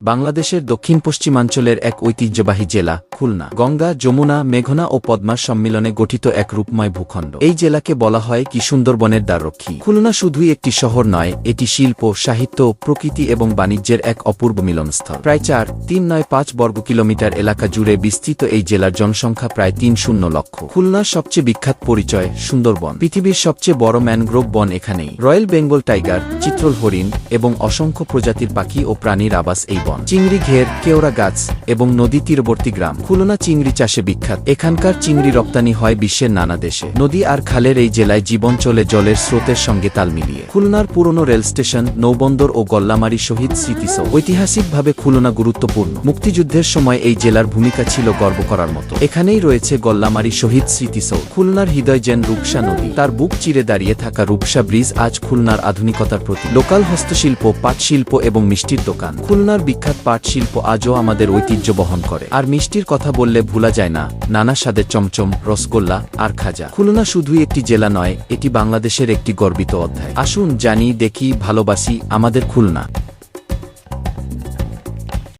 বাংলাদেশের দক্ষিণ পশ্চিমাঞ্চলের এক ঐতিহ্যবাহী জেলা, খুলনা। গঙ্গা, যমুনা, মেঘনা ও পদ্মার সম্মিলনে গঠিত এক রূপময় ভূখণ্ড। এই জেলাকে বলা হয় কি সুন্দরবনের দ্বাররক্ষী খুলনা শুধুই একটি শহর নয়, এটি শিল্প, সাহিত্য, প্রকৃতি এবং বাণিজ্যের এক অপূর্ব মিলনস্থল। প্রায় চার, তিন নয় পাঁচ বর্গ কিলোমিটার এলাকা জুড়ে বিস্তৃত এই জেলার জনসংখ্যা প্রায় তিন শূন্য লক্ষ। খুলনার সবচেয়ে বিখ্যাত পরিচয়, সুন্দরবন। পৃথিবীর সবচেয়ে বড় ম্যানগ্রোভ বন এখানেই। রয়্যাল বেঙ্গল টাইগার, চিত্রল হরিণ এবং অসংখ্য প্রজাতির পাখি ও প্রাণীর আবাস এই বন। চিংড়ি ঘের, কেওড়া গাছ এবং নদী তীরবর্তী গ্রাম। খুলনা চিংড়ি চাষে বিখ্যাত। এখানকার চিংড়ি রপ্তানি হয় বিশ্বের নানা দেশে। নদী আর খালের এই জেলায় জীবন চলে জলের স্রোতের সঙ্গে তাল মিলিয়ে। খুলনার পুরনো রেল স্টেশন, নৌবন্দর ও গল্লামারি শহীদ স্মৃতিসৌ ঐতিহাসিকভাবে খুলনা গুরুত্বপূর্ণ। মুক্তিযুদ্ধের সময় এই জেলার ভূমিকা ছিল গর্ব করার মতো। এখানেই রয়েছে গল্লামারি শহীদ স্মৃতিসৌ খুলনার হৃদয় যেন রূপসা নদী। তার বুক চিরে দাঁড়িয়ে থাকা রূপসা ব্রিজ আজ খুলনার আধুনিকতার প্রতি লোকাল হস্তশিল্প পাট শিল্প এবং মিষ্টির দোকান। খুলনার বিখ্যাত পাট শিল্প আজও আমাদের ঐতিহ্য বহন করে। আর মিষ্টির কথা বললে ভুলা যায় না, নানা স্বাদের চমচম, রসগোল্লা আর খাজা। খুলনা শুধুই একটি জেলা নয়, এটি বাংলাদেশের একটি গর্বিত অধ্যায়। আসুন জানি, দেখি, ভালোবাসি আমাদের খুলনা।